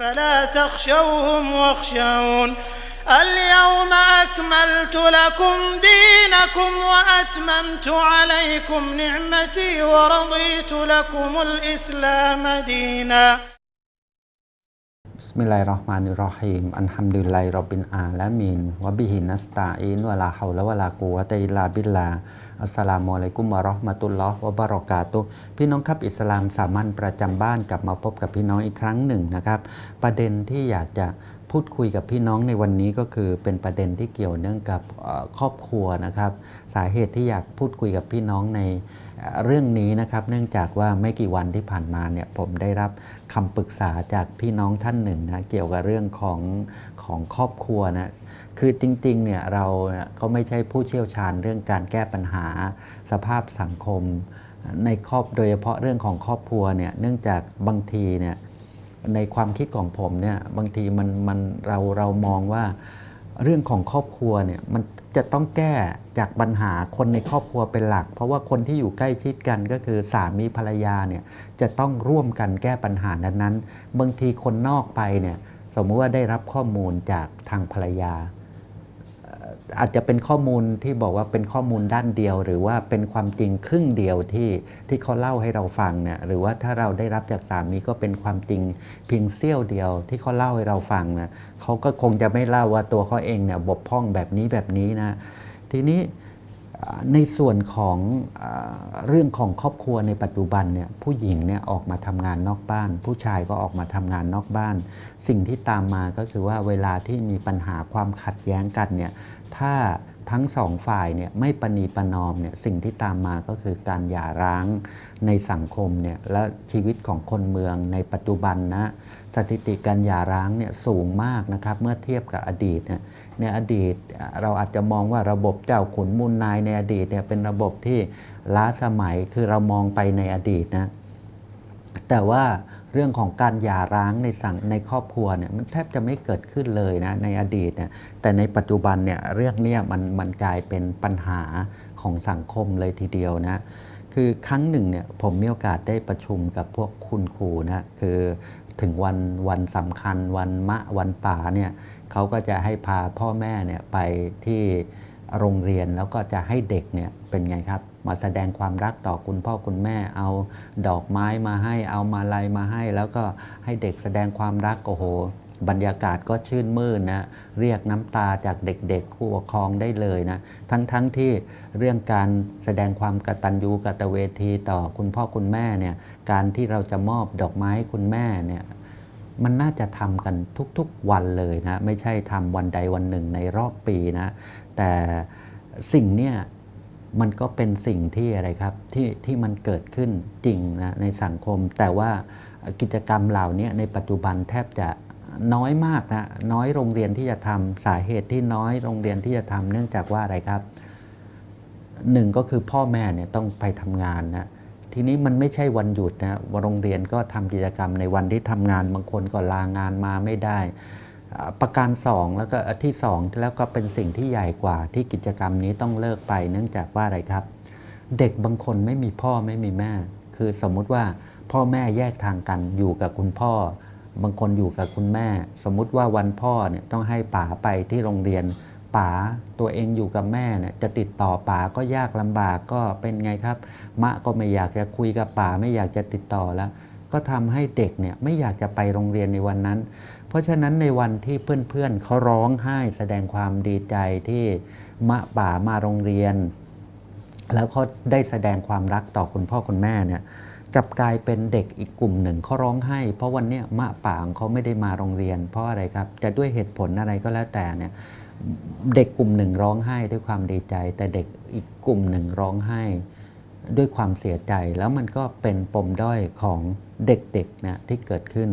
فلا تخشوهم واخشون اليوم أكملت لكم دينكم وأتممت عليكم نعمتي ورضيت لكم الإسلام دينا. بسم الله الرحمن الرحيم. الحمد لله رب العالمين. وبه نستعين ولا حول ولا قوة إلا بالله. อันฮัมดุลิลลาฮิร็ออะบิฮินัสลาฮาวละวะลากุวะตะอิลลาบิลลาอัสลามุอะลัยกุมวะราะห์มะตุลลอฮ์วะบะเราะกาตุพี่น้องครับอิสลามสามัญประจำบ้านกลับมาพบกับพี่น้องอีกครั้งหนึ่งนะครับ ประเด็นที่อยากจะพูดคุยกับพี่น้องในวันนี้ก็คือเป็นประเด็นที่เกี่ยวเนื่องกับครอบครัวนะครับ สาเหตุที่อยากพูดคุยกับพี่น้องในเอ่อเรื่องนี้นะครับ เนื่องจากว่าไม่กี่วันที่ผ่านมาเนี่ยผมได้รับคำปรึกษาจากพี่น้องท่านหนึ่งนะเกี่ยวกับเรื่องของของครอบครัวนะ คือจริงๆเนี่ยเราเนี่ยก็ไม่ใช่ผู้เชี่ยวชาญเรื่องการแก้ปัญหาสภาพสังคม ในครอบโดยเฉพาะเรื่องของครอบครัวเนี่ยเนื่องจากบางทีเนี่ยในความคิดของผมเนี่ยบางทีมันมันเราเรามองว่าเรื่องของครอบครัวเนี่ยมันจะต้องแก้จากปัญหาคนในครอบครัวเป็นหลัก เพราะว่าคนที่อยู่ใกล้ชิดกันก็คือสามีภรรยาเนี่ยจะต้องร่วมกันแก้ปัญหานั้นๆบางทีคนนอกไปเนี่ยสมมติว่าได้รับข้อมูลจากทางภรรยา อาจจะเป็นข้อมูลที่บอกว่าเป็นข้อมูลด้านเดียว หรือว่าเป็นความจริงครึ่งเดียวที่ที่เขาเล่าให้เราฟังเนี่ยหรือว่าถ้าเราได้รับจากสามีก็เป็นความจริงเพียงเสี้ยวเดียวที่เขาเล่าให้เราฟังนะเขาก็คงจะไม่เล่าว่าตัวเขาเองเนี่ยบกพร่องแบบนี้แบบนี้นะ ทีนี้ ในส่วนของอเรื่องของครอบครัวในปัจจุบันเนี่ยผู้หญิงเนี่ยออกมาทำงานนอกบ้าน ผู้ชายก็ออกมาทำงานนอกบ้าน สิ่งที่ตามมาก็คือว่าเวลาที่มีปัญหาความขัดแย้งกันเนี่ยถ้าทั้งสองฝ่ายเนี่ยไม่ปณีประนอมเนี่ยสิ่งที่ตามมาก็คือการหย่าร้างในสังคมเนี่ยและชีวิตของคนเมืองในปัจจุบันนะสถิติการหย่าร้างเนี่ยสูงมากนะครับเมื่อเทียบกับอดีตเนี่ย ในอดีต เราอาจจะมองว่าระบบเจ้าขุนมูลนายในอดีตเนี่ยเป็นระบบที่ล้าสมัยคือเรามองไปในอดีตนะแต่ว่าเรื่องของการหย่าร้างในสังในครอบครัวเนี่ยมันแทบจะไม่เกิดขึ้นเลยนะในอดีตเนี่ยแต่ในปัจจุบันเนี่ยเรื่องเนี้ยมันมันกลายเป็นปัญหาของสังคมเลยทีเดียวนะคือครั้งหนึ่งเนี่ยผมมีโอกาสได้ประชุมกับพวกคุณครูนะคือถึงวันวันสำคัญวันมะวันป่าเนี่ย เขาก็จะให้พาพ่อแม่เนี่ยไปที่โรงเรียนแล้วก็จะให้เด็กเนี่ยเป็นไงครับ มาแสดงความรักต่อคุณพ่อคุณแม่เอาดอกไม้มาให้เอามาลัยมาให้ แล้วก็ให้เด็กแสดงความรักโอ้โห บรรยากาศก็ชื่นมื่นนะเรียกน้ำตาจากเด็กๆผู้ปกครองได้เลยนะทั้งๆทที่เรื่องการแสดงความกตัญญูกตเวทีต่อคุณพ่อคุณแม่เนี่ยการที่เราจะมอบดอกไม้คุณแม่เนี่ย มันน่าจะทำกันทุกๆวันเลยนะ ไม่ใช่ทำวันใดวันหนึ่งในรอบปีนะ แต่สิ่งเนี่ยมันก็เป็นสิ่งที่อะไรครับที่ที่มันเกิดขึ้นจริงนะในสังคม แต่ว่ากิจกรรมเหล่านี้ในปัจจุบันแทบจะน้อยมากนะน้อยโรงเรียนที่จะทำสาเหตุที่น้อยโรงเรียนที่จะทำเนื่องจากว่าอะไรครับหนึ่งก็คือพ่อแม่เนี่ยต้องไปทำงานนะ ทีนี้มันไม่ใช่วันหยุดนะโรงเรียนก็ทำกิจกรรมในวันที่ทำงานบางคนก็ลางานมาไม่ได้ ประการสองแล้วก็ที่สองแล้วก็เป็นสิ่งที่ใหญ่กว่าที่กิจกรรมนี้ต้องเลิกไป เนื่องจากว่าอะไรครับ เด็กบางคนไม่มีพ่อไม่มีแม่ คือสมมุติว่าพ่อแม่แยกทางกันอยู่กับคุณพ่อ บางคนอยู่กับคุณแม่ สมมุติว่าวันพ่อเนี่ยต้องให้ป๋าไปที่โรงเรียน ป๋าตัวเองอยู่กับแม่เนี่ยจะติดต่อป๋าก็ยากลำบากก็เป็นไงครับ มะก็ไม่อยากจะคุยกับป๋าไม่อยากจะติดต่อแล้ว ก็ทำให้เด็กเนี่ยไม่อยากจะไปโรงเรียนในวันนั้น เพราะฉะนั้นในวันที่เพื่อนๆเขาร้องไห้แสดงความดีใจที่มะป๋ามาโรงเรียน แล้วเขาได้แสดงความรักต่อคุณพ่อคุณแม่เนี่ยกลับกลายเป็นเด็กอีกกลุ่มหนึ่งเขาร้องไห้ เพราะวันเนี้ยมะป่างเขาไม่ได้มาโรงเรียน เพราะอะไรครับ จะด้วยเหตุผลอะไรก็แล้วแต่เนี่ย เด็กกลุ่มหนึ่งร้องไห้ด้วยความดีใจ แต่เด็กอีกกลุ่มหนึ่งร้องไห้ด้วยความเสียใจแล้วมันก็เป็นปมด้อยของเด็กๆนะที่เกิดขึ้น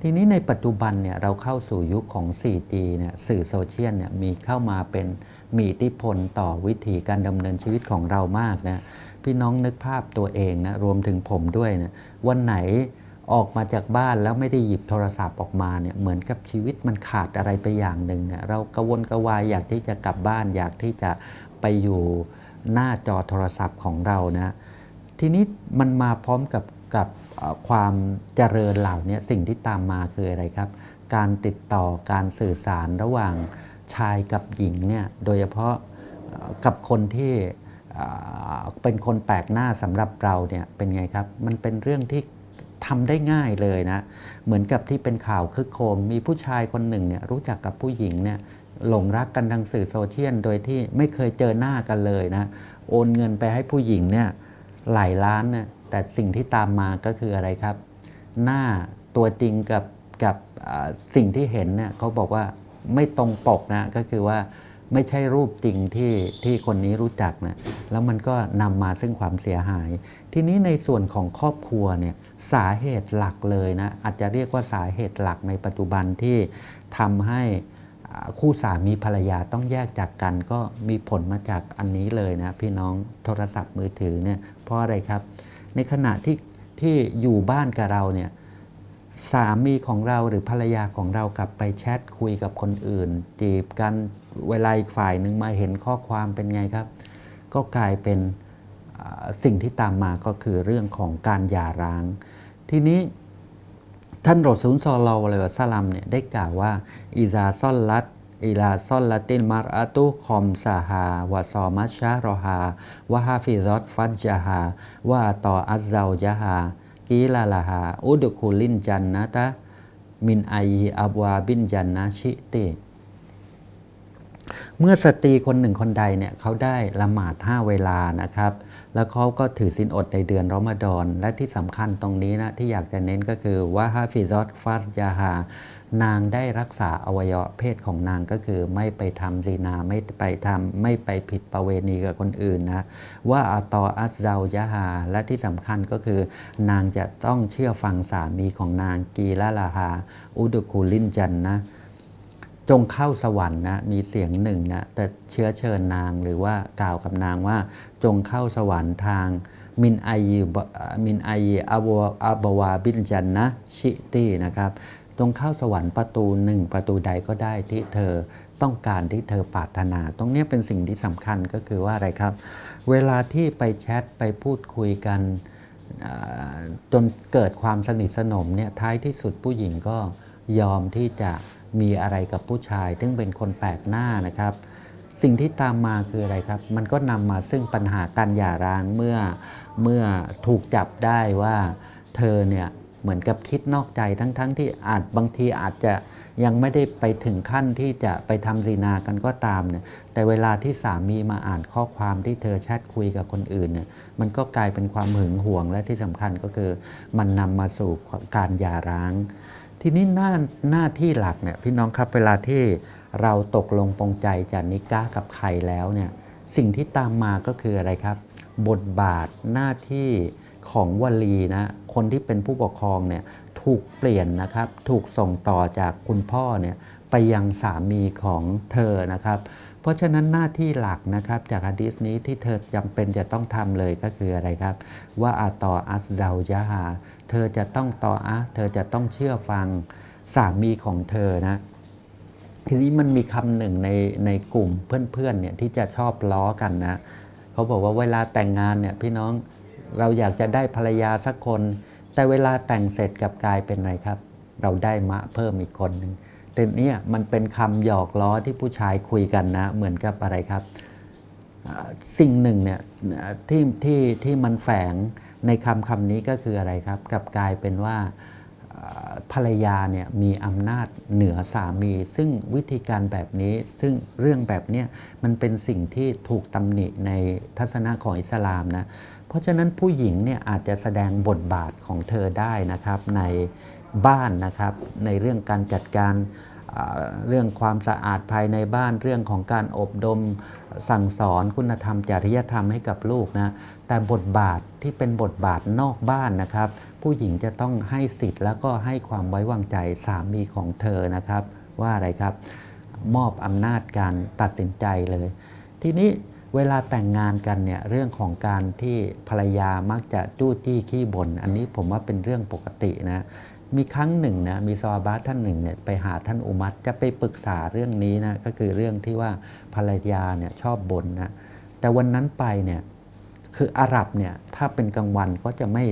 ทีนี้ในปัจจุบันเนี่ยเราเข้าสู่ยุคของ 4G เนี่ยสื่อโซเชียลเนี่ยมีเข้ามาเป็นมีอิทธิพลต่อวิธีการดำเนินชีวิตของเรามากนะพี่น้องนึกภาพตัวเองนะรวมถึงผมด้วยนะวันไหน ออกมาจากบ้านแล้วไม่ได้หยิบโทรศัพท์ออกมาเนี่ยเหมือนกับชีวิตมันขาดอะไรไปอย่างหนึ่งเนี่ยเรากระวนกระวายอยากที่จะกลับบ้าน อยากที่จะไปอยู่หน้าจอโทรศัพท์ของเรานะทีนี้มันมาพร้อมกับกับความเจริญเหล่านี้สิ่งที่ตามมาคืออะไรครับ การติดต่อการสื่อสารระหว่างชายกับหญิงเนี่ยโดยเฉพาะกับคนที่เป็นคนแปลกหน้าสำหรับเราเนี่ยเป็นไงครับ มันเป็นเรื่องที่ ทำได้ง่ายเลยนะ เหมือนกับที่เป็นข่าวคึกโครมมีผู้ชายคนหนึ่งเนี่ยรู้จักกับผู้หญิงเนี่ยหลงรักกันทางสื่อโซเชียลโดยที่ไม่เคยเจอหน้ากันเลยนะ โอนเงินไปให้ผู้หญิงเนี่ยหลายล้านเนี่ยแต่สิ่งที่ตามมาก็คืออะไรครับ หน้าตัวจริงกับกับสิ่งที่เห็นเนี่ยเขาบอกว่าไม่ตรงปกนะก็คือว่าไม่ใช่รูปจริงที่ที่คนนี้รู้จักนะแล้วมันก็นำมาซึ่งความเสียหาย ทีนี้ในส่วนของครอบครัวเนี่ยสาเหตุหลักเลยนะอาจจะเรียกว่าสาเหตุหลักในปัจจุบันที่ทำให้คู่สามีภรรยาต้องแยกจากกัน ก็มีผลมาจากอันนี้เลยนะพี่น้องโทรศัพท์มือถือเนี่ยเพราะอะไรครับ ในขณะที่ที่อยู่บ้านกับเราเนี่ยสามีของเราหรือภรรยาของเรากลับไปแชทคุยกับคนอื่น จีบกันเวลาอีกฝ่ายหนึ่งมาเห็นข้อความเป็นไงครับ ก็กลายเป็น สิ่งที่ตามมาก็คือเรื่องของการหย่าร้าง ทีนี้ท่านรอซูลซอลลอฮุอะลัยวะซัลลัมเนี่ยได้กล่าวว่าอิซาซอลลัตอิลาซอลลัตินมารอะตุคอมซาฮาวะซอมัชชารอฮาวะฮาฟิซอตฟัจจาฮาวะตออัซซาวจาฮากีลาลาฮาอุดคุลินจันนะตะมินไออับวาบินจันนะชิเตเมื่อสตรีคนหนึ่งคนใดเนี่ยเขาได้ละหมาด5เวลานะครับ แล้วเขาก็ถือศีลอดในเดือนรอมฎอน และที่สำคัญตรงนี้นะที่อยากจะเน้นก็คือว่าฮาฟิซอตฟาร์ยาฮานางได้รักษาอวัยวะเพศของนางก็คือไม่ไปทำซีนาไม่ไปทำไม่ไปผิดประเวณีกับคนอื่นนะว่าอาตออัซเซายะฮาและที่สำคัญก็คือ นางจะต้องเชื่อฟังสามีของนางกีละลาฮาอุดุคูลินจันนะ จงเข้าสวรรค์นะมีเสียงหนึ่งนะแต่เชื้อเชิญนางหรือว่ากล่าวกับนางว่าจงเข้าสวรรค์ทางมินไอยมินไออับวาอับวาบินจันนะชิตีนะครับจงเข้าสวรรค์ประตูหนึ่งประตูใดก็ได้ที่เธอต้องการที่เธอปรารถนา ตรงนี้เป็นสิ่งที่สำคัญก็คือว่าอะไรครับ เวลาที่ไปแชทไปพูดคุยกันจนเกิดความสนิทสนมเนี่ยท้ายที่สุดผู้หญิงก็ยอมที่จะ มีอะไรกับผู้ชาย ซึ่งเป็นคนแปลกหน้านะครับ สิ่งที่ตามมาคืออะไรครับ มันก็นำมาซึ่งปัญหาการหย่าร้างเมื่อเมื่อถูกจับได้ว่าเธอเนี่ยเหมือนกับคิดนอกใจทั้งๆทที่อาจบางทีอาจจะยังไม่ได้ไปถึงขั้นที่จะไปทำซีนากันก็ตามเนี่ยแต่เวลาที่สามีมาอ่านข้อความที่เธอแชทคุยกับคนอื่นเนี่ยมันก็กลายเป็นความหึงหวงและที่สำคัญก็คือ มันนำมาสู่การหย่าร้าง ทีนี้หน้าหน้าที่หลักเนี่ยพี่น้องครับเวลาที่เราตกลงปรงใจจะนิก้ากับใครแล้วเนี่ยสิ่งที่ตามมาก็คืออะไรครับ บทบาทหน้าที่ของวลีนะคนที่เป็นผู้ปกครองเนี่ยถูกเปลี่ยนนะครับถูกส่งต่อจากคุณพ่อเนี่ยไปยังสามีของเธอนะครับ เพราะฉะนั้นหน้าที่หลักนะครับจากฮะดีษนี้ที่เธอจำเป็นจะต้องทำเลยก็คืออะไรครับ ว่าอาตออัสเซาจาฮา เธอจะต้องต่ออะเธอจะต้องเชื่อฟังสามีของเธอนะ ทีนี้มันมีคำหนึ่งในในกลุ่มเพื่อนๆเนี่ยที่จะชอบล้อกันนะเขาบอกว่าเวลาแต่งงานเนี่ยพี่น้องเราอยากจะได้ภรรยาสักคน แต่เวลาแต่งเสร็จกับกลายเป็นไรครับ เราได้มะเพิ่มอีกคนหนึ่งแต่เนี่ยมันเป็นคำหยอกล้อที่ผู้ชายคุยกันนะ เหมือนกับอะไรครับ สิ่งหนึ่งเนี่ยที่ที่ที่มันแฝง ในคำคำนี้ก็คืออะไรครับกับกลายเป็นว่าภรรยาเนี่ยมีอำนาจเหนือสามี ซึ่งวิธีการแบบนี้ซึ่งเรื่องแบบเนี้ยมันเป็นสิ่งที่ถูกตำหนิในทัศนะของอิสลามนะเพราะฉะนั้นผู้หญิงเนี่ยอาจจะแสดงบทบาทของเธอได้นะครับในบ้านนะครับในเรื่องการจัดการ เรื่องความสะอาดภายในบ้านเรื่องของการอบรมสั่งสอนคุณธรรมจริยธรรมให้กับลูกนะแต่บทบาทที่เป็นบทบาทนอกบ้านนะครับ ผู้หญิงจะต้องให้สิทธิ์แล้วก็ให้ความไว้วางใจสามีของเธอนะครับ ว่าอะไรครับ มอบอำนาจการตัดสินใจเลย ทีนี้เวลาแต่งงานกันเนี่ยเรื่องของการที่ภรรยามักจะจู้จี้ขี้บน่นอันนี้ผมว่าเป็นเรื่องปกตินะ มีครั้งหนึ่งนะมีซอฮาบะห์ท่านหนึ่งเนี่ยไปหาท่านอุมัตจะไปปรึกษาเรื่องนี้นะก็คือเรื่องที่ว่าภรรยาเนี่ยชอบบ่นนะแต่วันนั้นไปเนี่ยคืออาหรับเนี่ยถ้าเป็นกลางวันก็จะไม่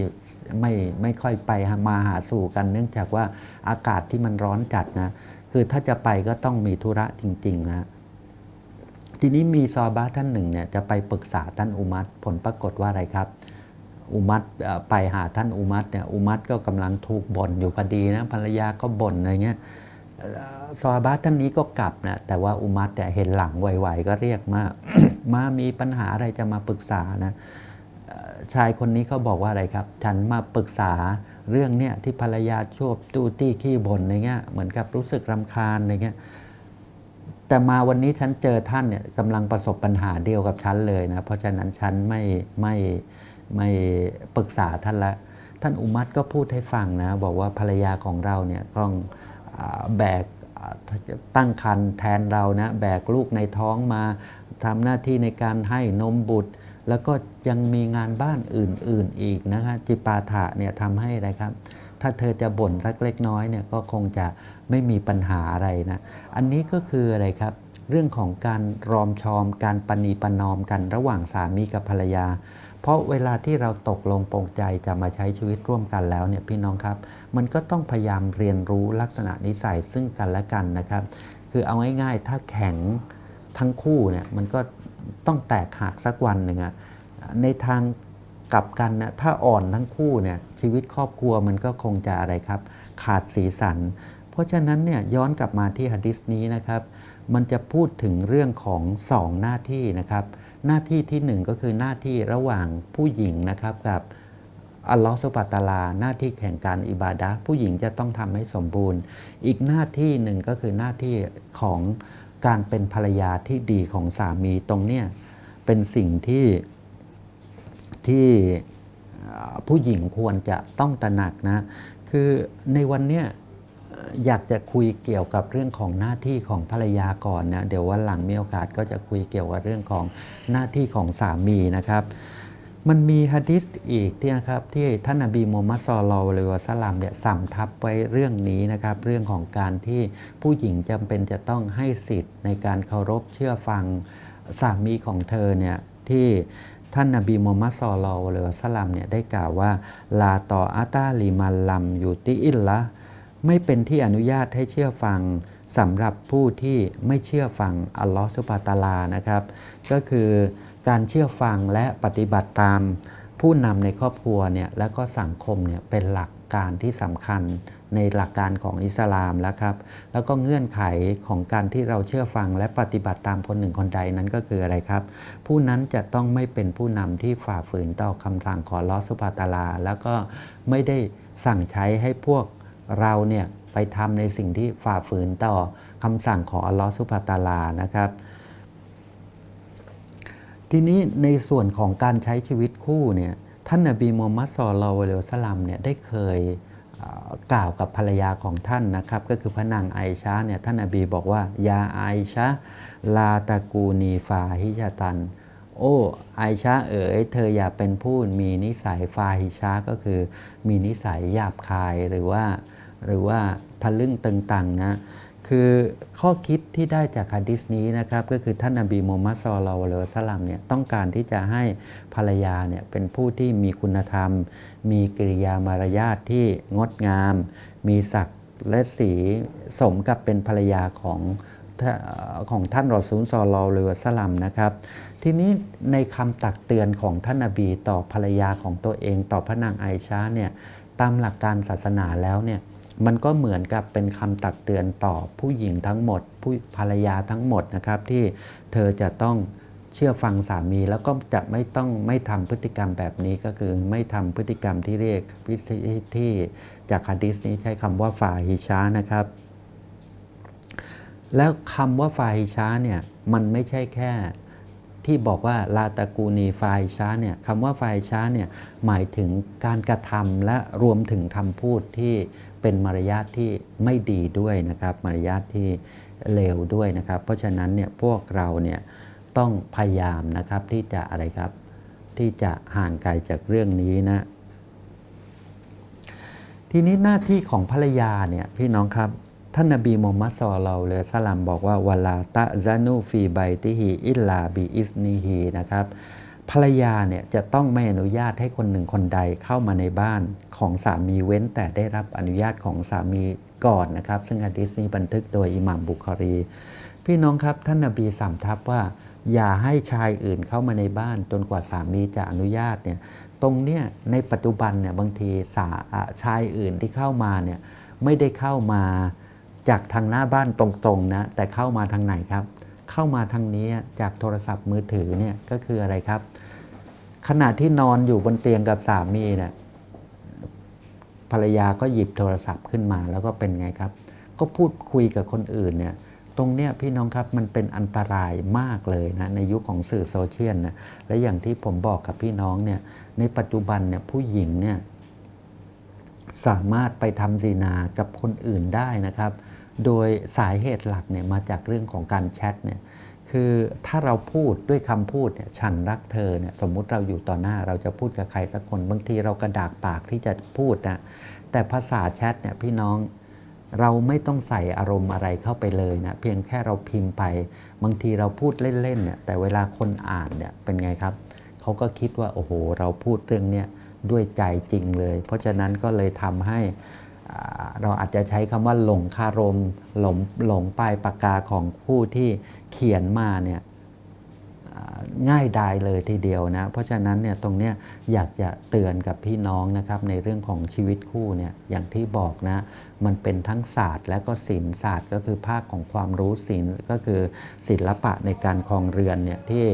ไม่ไม่ค่อยไปมาหาสู่กัน เนื่องจากว่าอากาศที่มันร้อนจัดนะคือถ้าจะไปก็ต้องมีธุระจริงๆนะทีนี้มีซอบาท่านหนึ่งเนี่ยจะไปปรึกษาท่านอุมัตผลปรากฏว่าอะไรครับ อุมัตไปหาท่านอุมัตเนี่ยอุมัตก็กำลังถูกบ่นอยู่พอดีนะภรรยาก็บ่นอะไรเงี้ยซอบาท่านนี้ก็กลับนะแต่ว่าอุมัตเนี่ยเห็นหลังไวๆก็เรียกมามามีปัญหาอะไรจะมาปรึกษานะชายคนนี้เขาบอกว่าอะไรครับฉันมาปรึกษาเรื่องเนี่ยที่ภรรยาชอบตู้ตี้ขี้บ่นอะไรเงี้ยเหมือนกับรู้สึกรำคาญอะไรเงี้ยแต่มาวันนี้ฉันเจอท่านเนี่ยกำลังประสบปัญหาเดียวกับฉันเลยนะเพราะฉะนั้นฉันไม่ไม่ไไม่ปรึกษาท่านละ ท่านอุมัตก็พูดให้ฟังนะ บอกว่าภรรยาของเราเนี่ยต้องแบกตั้งครรภ์แทนเรานะ แบกลูกในท้องมาทำหน้าที่ในการให้นมบุตร แล้วก็ยังมีงานบ้านอื่น ๆ อีกนะคะจิปาถะเนี่ยทำให้อะไรครับ ถ้าเธอจะบ่นสักเล็กน้อยเนี่ยก็คงจะไม่มีปัญหาอะไรนะ อันนี้ก็คืออะไรครับ เรื่องของการรอมชอม การปณีปนอมกันระหว่างสามีกับภรรยา เพราะเวลาที่เราตกลงปรงใจจะมาใช้ชีวิตร่วมกันแล้วเนี่ยพี่น้องครับ มันก็ต้องพยายามเรียนรู้ลักษณะนิสัยซึ่งกันและกันนะครับ คือเอาง่ายๆ ถ้าแข็งทั้งคู่เนี่ยมันก็ต้องแตกหักสักวันหนึ่งอะในทางกลับกันนะถ้าอ่อนทั้งคู่เนี่ยชีวิตครอบครัวมันก็คงจะอะไรครับ ขาดสีสัน เพราะฉะนั้นเนี่ยย้อนกลับมาที่ฮะดิษนี้นะครับ มันจะพูดถึงเรื่องของสองหน้าที่นะครับ หน้าที่ที่หนึ่งก็คือหน้าที่ระหว่างผู้หญิงนะครับกับอัลลอฮฺสุบะตาลา หน้าที่แข่งการอิบาดะผู้หญิงจะต้องทำให้สมบูรณ์ อีกหน้าที่หนึ่งก็คือหน้าที่ของการเป็นภรรยาที่ดีของสามีตรงเนี้ยเป็นสิ่งที่ที่ผู้หญิงควรจะต้องตระหนักนะ คือในวันเนี้ย อยากจะคุยเกี่ยวกับเรื่องของหน้าที่ของภรรยาก่อนนะเดี๋ยววันหลังมีโอกาสก็จะคุยเกี่ยวกับเรื่องของหน้าที่ของสามีนะครับ มันมีฮะดิษอีกที่นะครับที่ท่านนบีมูมมัดซอลลัลเลวะสลามเนี่ยสัมทับไว้เรื่องนี้นะครับ เรื่องของการที่ผู้หญิงจำเป็นจะต้องให้สิทธิ์ในการเคารพเชื่อฟังสามีของเธอเนี่ยที่ท่านนบีมูฮัมมัดซอลลัลเลวะสลามเนี่ยได้กล่าวว่าลาต่ออาตาลิมันลัมอยู่ติอิลละ ไม่เป็นที่อนุญาตให้เชื่อฟังสำหรับผู้ที่ไม่เชื่อฟังอัลลอฮฺสุบะตาลานะครับ ก็คือการเชื่อฟังและปฏิบัติตามผู้นำในครอบครัวเนี่ยแล้วก็สังคมเนี่ยเป็นหลักการที่สำคัญในหลักการของอิสลามแล้วครับ แล้วก็เงื่อนไขของการที่เราเชื่อฟังและปฏิบัติตามคนหนึ่งคนใดนั้นก็คืออะไรครับ ผู้นั้นจะต้องไม่เป็นผู้นำที่ฝ่าฝืนต่อคำสั่งของลอสุภาตาลา แล้วก็ไม่ได้สั่งใช้ให้พวก เราเนี่ยไปทำในสิ่งที่ฝ่าฝืนต่อคำสั่งของอัลลอฮฺสุภาตาลานะครับ ทีนี้ในส่วนของการใช้ชีวิตคู่เนี่ยท่านนบีมูฮัมมัดสอลลัลเลวสลัมเนี่ยได้เคยกล่าวกับภรรยาของท่านนะครับ ก็คือพระนางไอชาเนี่ยท่านนบีบอกว่ายาไอชาลาตะกูนีฟาฮิชาตัน โอ้ไอชาเอ๋ยเธออย่าเป็นผู้มีนิสัยฟาฮิชาก็คือมีนิสัยหยาบคายหรือว่า หรือว่าทะลึ่งตึงตังนะคือข้อคิดที่ได้จากฮะดิษนี้นะครับก็คือท่านนบีมมมัดซอลลัลลอฮุสลัมเนี่ยต้องการที่จะให้ภรรยาเนี่ยเป็นผู้ที่มีคุณธรรม มีกิริยามารยาทที่งดงาม มีศักดิ์และสีสมกับเป็นภรรยาของของท่านรอซูลซอลลัลลอฮุสลัมนะครับ ทีนี้ในคำตักเตือนของท่านนบีต่อภรรยาของตัวเองต่อพระนางไอชาเนี่ยตามหลักการศาสนาแล้วเนี่ย มันก็เหมือนกับเป็นคำตักเตือนต่อผู้หญิงทั้งหมด ผู้ภรรยาทั้งหมดนะครับ ที่เธอจะต้องเชื่อฟังสามีแล้วก็จะไม่ต้องไม่ทำพฤติกรรมแบบนี้ก็คือไม่ทำพฤติกรรมที่เรียกพิธีที่จากฮะดิษนี้ใช้คำว่าฟาฮิชานะครับ แล้วคำว่าฟาฮิชาเนี่ยมันไม่ใช่แค่ที่บอกว่าลาตากูนีไฟช้าเนี่ยคำว่าไฟช้าเนี่ยหมายถึงการกระทำและรวมถึงคำพูดที่ เป็นมารยาทที่ไม่ดีด้วยนะครับ มารยาทที่เลวด้วยนะครับ เพราะฉะนั้นเนี่ยพวกเราเนี่ยต้องพยายามนะครับที่จะอะไรครับที่จะห่างไกลจากเรื่องนี้นะ ทีนี้หน้าที่ของภรรยาเนี่ยพี่น้องครับท่านนบีมูฮัมมัดซอลลัลเลยสลามบอกว่าวลาตะซานูฟีไบติฮีอิลลาบีอิสนีฮีนะครับ ภรรยาเนี่ยจะต้องไม่อนุญาตให้คนหนึ่งคนใดเข้ามาในบ้านของสามีเว้น แต่ได้รับอนุญาตของสามีก่อนนะครับ ซึ่งฮะดิษนี้บันทึกโดยอิหม่ามบุคอรี พี่น้องครับท่านนบีสั่งทับว่า อย่าให้ชายอื่นเข้ามาในบ้านจนกว่าสามีจะอนุญาตเนี่ยตรงเนี้ยในปัจจุบันเนี่ยบางทีสาอะชายอื่นที่เข้ามาเนี่ยไม่ได้เข้ามาจากทางหน้าบ้านตรงๆนะแต่เข้ามาทางไหนครับ เข้ามาทางนี้จากโทรศัพท์มือถือเนี่ยก็คืออะไรครับ ขณะที่นอนอยู่บนเตียงกับสามีเนี่ยภรรยาก็หยิบโทรศัพท์ขึ้นมาแล้วก็เป็นไงครับ ก็พูดคุยกับคนอื่นเนี่ยตรงเนี้ยพี่น้องครับมันเป็นอันตรายมากเลยนะในยุคของสื่อโซเชียลนะและอย่างที่ผมบอกกับพี่น้องเนี่ยในปัจจุบันเนี่ยผู้หญิงเนี่ยสามารถไปทำซีนากับคนอื่นได้นะครับ โดยสาเหตุหลักเนี่ยมาจากเรื่องของการแชทเนี่ยคือถ้าเราพูดด้วยคำพูดเนี่ยฉันรักเธอเนี่ยสมมุติเราอยู่ต่อหน้าเราจะพูดกับใครสักคนบางทีเรากระดากปากที่จะพูดนะแต่ภาษาแชทเนี่ยพี่น้องเราไม่ต้องใส่อารมณ์อะไรเข้าไปเลยนะเพียงแค่เราพิมพ์ไป บางทีเราพูดเล่นๆเนี่ยแต่เวลาคนอ่านเนี่ยเป็นไงครับเขาก็คิดว่าโอ้โห เราพูดเรื่องเนี้ยด้วยใจจริงเลย เพราะฉะนั้นก็เลยทำให้ เราอาจจะใช้คำว่าหลงคารมหลงหลงปลายปากกาของผู้ที่เขียนมาเนี่ย ง่ายดายเลยทีเดียวนะ เพราะฉะนั้นเนี่ยตรงเนี้ยอยากจะเตือนกับพี่น้องนะครับในเรื่องของชีวิตคู่เนี่ยอย่างที่บอกนะมันเป็นทั้งศาสตร์และก็ศิลศาสตร์ก็คือภาคของความรู้ศิลก็คือศิลปะในการครองเรือนเนี่ยที่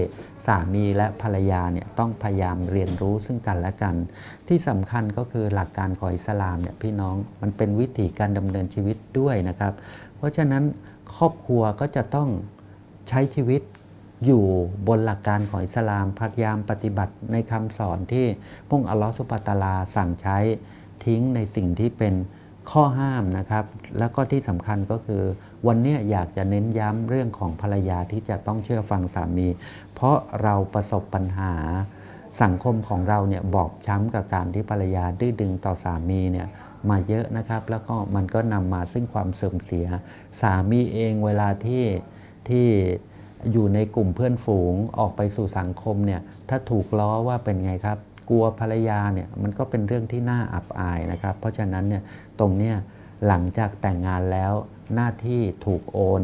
สามีและภรรยาเนี่ยต้องพยายามเรียนรู้ซึ่งกันและกัน ที่สำคัญก็คือหลักการของอิสลามเนี่ยพี่น้องมันเป็นวิถีการดำเนินชีวิตด้วยนะครับ เพราะฉะนั้นครอบครัวก็จะต้องใช้ชีวิต อยู่บนหลักการของอิสลามพยายามปฏิบัติในคำสอนที่พระองค์อัลลอฮฺสุบะตาลาสั่งใช้ทิ้งในสิ่งที่เป็นข้อห้ามนะครับ แล้วก็ที่สำคัญก็คือ วันนี้อยากจะเน้นย้ำเรื่องของภรรยาที่จะต้องเชื่อฟังสามี เพราะเราประสบปัญหาสังคมของเราเนี่ยบอบช้ำกับการที่ภรรยาดื้อดึงต่อสามีเนี่ยมาเยอะนะครับ แล้วก็มันก็นำมาซึ่งความเสื่อมเสีย สามีเองเวลาที่ที่ อยู่ในกลุ่มเพื่อนฝูงออกไปสู่สังคมเนี่ยถ้าถูกล้อว่าเป็นไงครับ กลัวภรรยาเนี่ยมันก็เป็นเรื่องที่น่าอับอายนะครับ เพราะฉะนั้นเนี่ยตรงเนี้ยหลังจากแต่งงานแล้ว หน้าที่ถูกโอน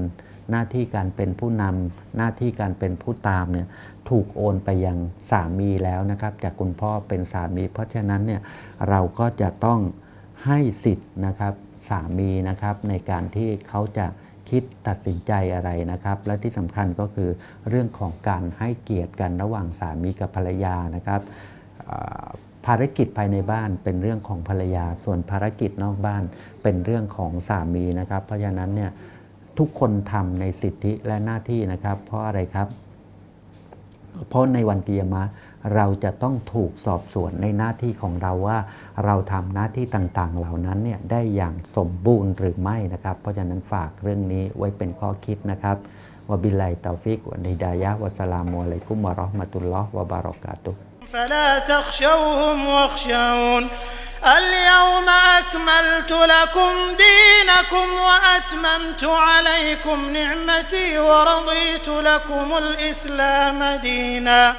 หน้าที่การเป็นผู้นำหน้าที่การเป็นผู้ตามเนี่ยถูกโอนไปยังสามีแล้วนะครับ จากคุณพ่อเป็นสามี เพราะฉะนั้นเนี่ยเราก็จะต้องให้สิทธิ์นะครับสามีนะครับในการที่เขาจะ คิดตัดสินใจอะไรนะครับ และที่สำคัญก็คือเรื่องของการให้เกียรติกันระหว่างสามีกับภรรยานะครับภารกิจภายในบ้านเป็นเรื่องของภรรยา ส่วนภารกิจนอกบ้านเป็นเรื่องของสามีนะครับ เพราะฉะนั้นเนี่ยทุกคนทำในสิทธิและหน้าที่นะครับ เพราะอะไรครับ เพราะในวันกิยามะ เราจะต้องถูกสอบสวนในหน้าที่ของเราว่า เราทำหน้าที่ต่างๆ เหล่านั้นเนี่ยได้อย่างสมบูรณ์หรือไม่นะครับ เพราะฉะนั้นฝากเรื่องนี้ไว้เป็นข้อคิดนะครับวะบิลไลตอฟิกวันฮิดายะฮ์วะสสลามุอะลัยกุมวะเราะห์มะตุลลอฮ์วะบารอกาตุฮ์ فلا تخشوهم واخشون اليوم أكملت لكم دينكم وأتممت عليكم نعمتي ورضيت لكم الإسلام دينا